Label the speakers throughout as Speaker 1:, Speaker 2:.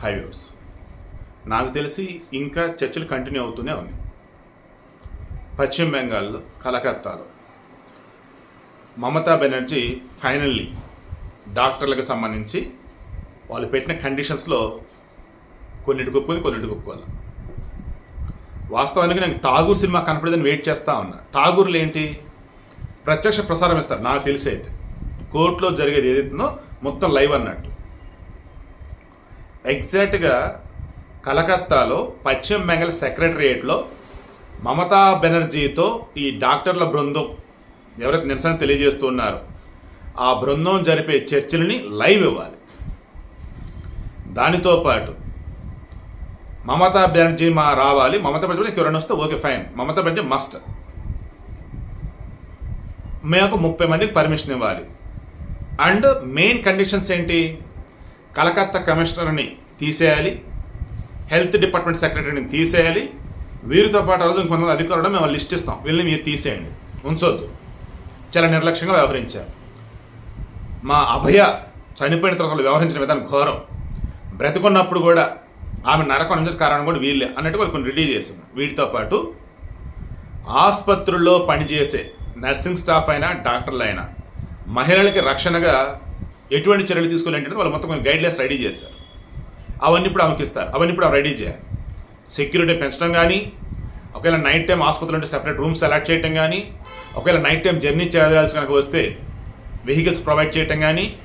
Speaker 1: Highways నాకు తెలిసి ఇంకా చర్చలు కంటిన్యూ అవుతూనే ఉంది. పశ్చిమ బెంగాల్లో కలకత్తాలో. మమతా బెనర్జీ ఫైనల్లీ డాక్టర్లకు సంబంధించి వాళ్ళు పెట్టిన కండిషన్స్లో కొన్నిటికి ఒప్పుకొని కొన్నిటికి ఒప్పుకోవాలి వాస్తవానికి నేను ఠాగూర్ సినిమా కనపడేదని వెయిట్ చేస్తూ ఉన్నా. ఠాగూర్లు ఏంటి? ప్రత్యక్ష ప్రసారం ఇస్తారు. నాకు తెలిసి అయితే. కోర్టులో జరిగేది ఏదైతుందో మొత్తం లైవ్ అన్నట్టు. ఎగ్జాక్ట్గా కలకత్తాలో పశ్చిమ బెంగాల్ సెక్రటరియేట్లో మమతా బెనర్జీతో ఈ డాక్టర్ల బృందం ఎవరైతే నిరసన తెలియజేస్తున్నారో ఆ బృందం జరిపే చర్చలని లైవ్ ఇవ్వాలి. దానితో పాటు మమతా బెనర్జీ మా రావాలి మమతా బెనర్జీ ఎవరైనా వస్తే okay fine. Mamata Banerjee must. మేము ముప్పై మందికి పర్మిషన్ ఇవ్వాలి. అండ్ మెయిన్ కండిషన్స్ ఏంటి? కలకత్తా కమిషనర్ని తీసేయాలి హెల్త్ డిపార్ట్మెంట్ సెక్రటరీని తీసేయాలి. వీరితో పాటు రోజు కొంతమంది అధికారులు మేము లిస్ట్ ఇస్తాం. వీళ్ళని మీరు తీసేయండి. ఉంచొద్దు. చాలా నిర్లక్ష్యంగా వ్యవహరించారు. మా అభయ చనిపోయిన తర్వాత వ్యవహరించిన విధానం ఘోరం. బ్రతికున్నప్పుడు కూడా ఆమె నరకం కారణం కూడా వీళ్ళే అన్నట్టు వాళ్ళు కొన్ని రిలీజ్ చేసింది వీటితో పాటు ఆసుపత్రుల్లో పనిచేసే నర్సింగ్ స్టాఫ్ అయినా డాక్టర్లు అయినా మహిళలకి రక్షణగా ఎటువంటి చర్యలు తీసుకోవాలి అంటే వాళ్ళు మొత్తం గైడ్లైన్స్ రెడీ చేశారు. అవన్నీ ఇప్పుడు ఆమెకి ఇస్తారు. అవన్నీ ఇప్పుడు ఆమె రెడీ చేయాలి. సెక్యూరిటీ పెంచడం కానీ ఒకవేళ నైట్ టైం ఆసుపత్రులు ఉంటే సెపరేట్ రూమ్స్ అలాట్ చేయటం కానీ ఒకవేళ నైట్ టైం జర్నీ చేయాల్సి కనుక వస్తే వెహికల్స్ ప్రొవైడ్ చేయటం కానీ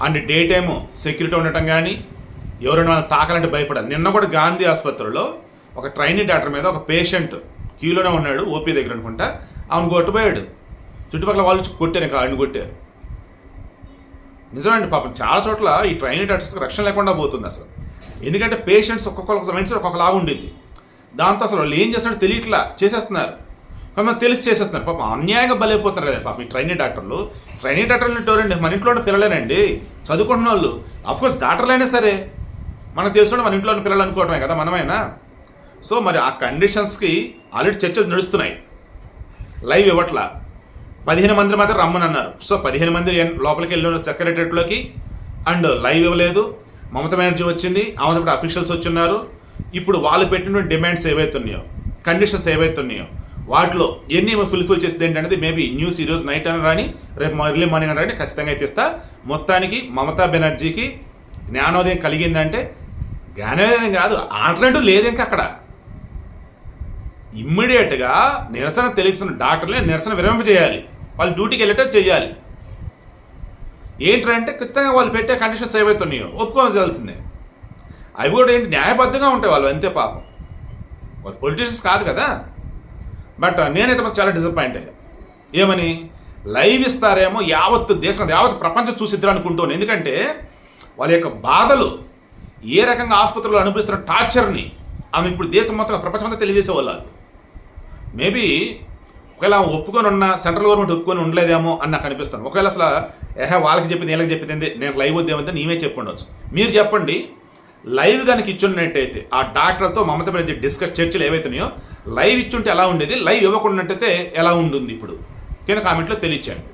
Speaker 1: అండ్ డే టైము సెక్యూరిటీ ఉండటం కానీ ఎవరైనా వాళ్ళని తాకాలంటే భయపడాలి. నిన్న కూడా గాంధీ ఆసుపత్రిలో ఒక ట్రైనీ డాక్టర్ మీద ఒక పేషెంట్ క్యూలోనే ఉన్నాడు ఓపీ దగ్గర అనుకుంటా. ఆమెను కొట్టుపోయాడు. చుట్టుపక్కల వాళ్ళు కొట్టారు ఇంకా ఆయన కొట్టారు. నిజమండి పాపం చాలా చోట్ల ఈ ట్రైనింగ్ డాక్టర్స్కి రక్షణ లేకుండా పోతుంది అసలు. ఎందుకంటే పేషెంట్స్ ఒక్కొక్కరు మైండ్స్ ఒక్కొక్కలాగా ఉండేది దాంతో అసలు వాళ్ళు ఏం చేస్తున్నారో తెలియట్లా చేసేస్తున్నారు. కొంతమంది తెలిసి చేసేస్తున్నారు. పాపం అన్యాయంగా బలైపోతున్నారు కదా పాపం ఈ ట్రైనింగ్ డాక్టర్లు. ట్రైనింగ్ డాక్టర్లు టోరండి మన ఇంట్లో ఉన్న పిల్లలేనండి. చదువుకుంటున్న వాళ్ళు. అఫ్కోర్స్ డాక్టర్లైనా సరే. మనకు తెలుసు మన ఇంట్లో ఉన్న పిల్లలు అనుకోవటమే కదా మనమైనా. సో మరి ఆ కండిషన్స్కి ఆల్రెడీ చర్చలు నడుస్తున్నాయి. లైవ్ ఇవ్వట్లా. పదిహేను మంది మాత్రం రమ్మని అన్నారు. సో పదిహేను మంది లోపలికి వెళ్ళిన సెక్రటరేట్లోకి అండ్ లైవ్ ఇవ్వలేదు. మమతా బెనర్జీ వచ్చింది. ఆమెతో అఫీషియల్స్ వచ్చున్నారు. ఇప్పుడు వాళ్ళు పెట్టినటువంటి డిమాండ్స్ ఏవైతున్నాయో కండిషన్స్ ఏవైతున్నాయో వాటిలో ఎన్ని ఫుల్ఫిల్ చేసేది ఏంటనేది మేబీ న్యూస్ ఈరోజు నైట్ అని రాని రేపు ఎర్లీ మార్నింగ్ అని రాని ఖచ్చితంగా అయితే ఇస్తా. మొత్తానికి మమతా బెనర్జీకి జ్ఞానోదయం కలిగిందంటే జ్ఞానోదయం కాదు ఆల్టర్నేటివ్ లేదు ఇంకా అక్కడ. ఇమ్మీడియట్గా నిరసన తెలిసిన డాక్టర్లే నిరసన విరమింపజేయాలి. వాళ్ళు డ్యూటీకి వెళ్ళేటట్టు చేయాలి ఏంటంటే ఖచ్చితంగా వాళ్ళు పెట్టే కండిషన్స్ ఏవైతున్నాయో ఒప్పుకోవాల్సిందే. అవి కూడా ఏంటి న్యాయబద్ధంగా ఉంటాయి వాళ్ళు అంతే పాపం. వాళ్ళు పొలిటీషియన్స్ కాదు కదా. బట్ uh, నేనైతే మాకు చాలా డిసప్పాయింట్ అయ్యా. ఏమని? లైవ్ ఇస్తారేమో యావత్ దేశం యావత్ ప్రపంచం చూసిద్దరు అనుకుంటాను. ఎందుకంటే వాళ్ళ యొక్క బాధలు ఏ రకంగా ఆసుపత్రుల్లో అనుభవిస్తున్న టార్చర్ని ఆమె ఇప్పుడు దేశం మొత్తం ప్రపంచం అంతా తెలియజేసే వాళ్ళు. మేబీ ఒకవేళ ఆమె ఒప్పుకొని ఉన్న సెంట్రల్ గవర్నమెంట్ ఒప్పుకొని ఉండలేదేమో అని నాకు అనిపిస్తాను ఒకవేళ అసలు ఏహే వాళ్ళకి చెప్పింది వీళ్ళకి చెప్పింది నేను లైవ్ వద్దేమంటే నీవే చెప్పుండొచ్చు. మీరు చెప్పండి లైవ్ కనుక ఇచ్చున్నట్టయితే ఆ డాక్టర్తో మమత బెనర్జీ డిస్కస్ చర్చలు ఏవైతున్నాయో లైవ్ ఇచ్చుంటే ఎలా ఉండేది? లైవ్ ఇవ్వకుండా ఎలా ఉంటుంది ఇప్పుడు? కింద కామెంట్లో తెలియచేయండి.